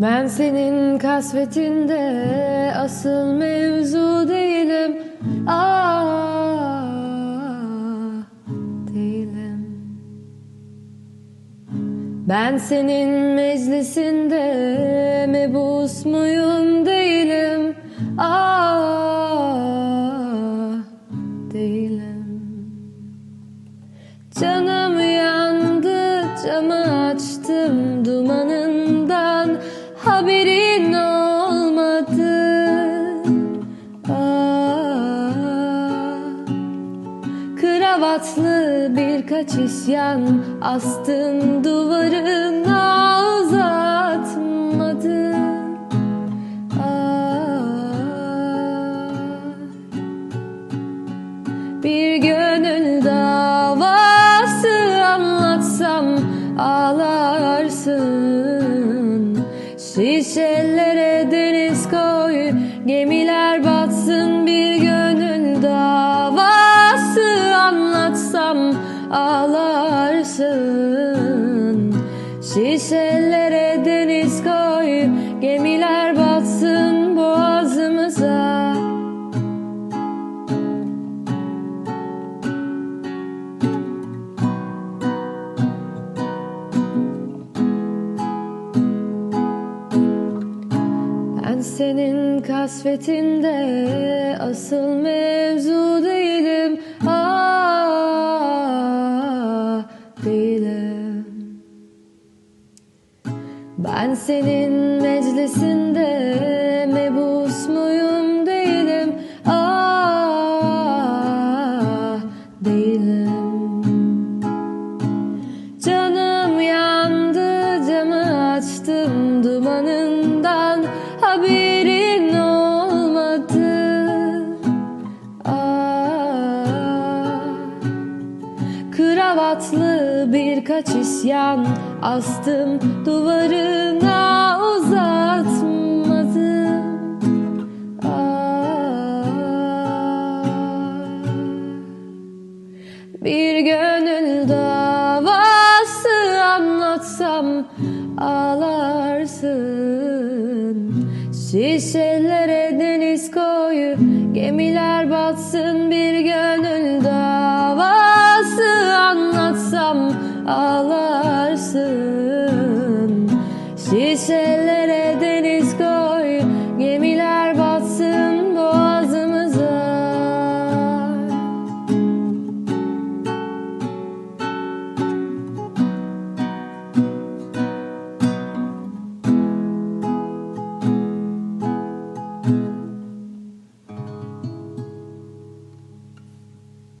Ben senin kasvetinde asıl mevzu değilim. Aa, değilim. Ben senin meclisinde mebus muyum değilim. Aa, değilim. Canım yandı, camı açtım dumanından haberin olmadı. Aa, kravatlı birkaç isyan astım duvarına uzatmadı. Aa, bir gönül Şişelere deniz koy gemiler batsın bir gönül davası. Anlatsam ağlarsın. Şişelere senin kasvetinde asıl mevzu değilim. Aa, değilim. Ben senin meclisinde kravatlı birkaç isyan astım duvarına uzatmadım. Aa, bir gönül davası anlatsam ağlarsın Şişelere deniz koy gemiler batsın bir gönül Şişelere deniz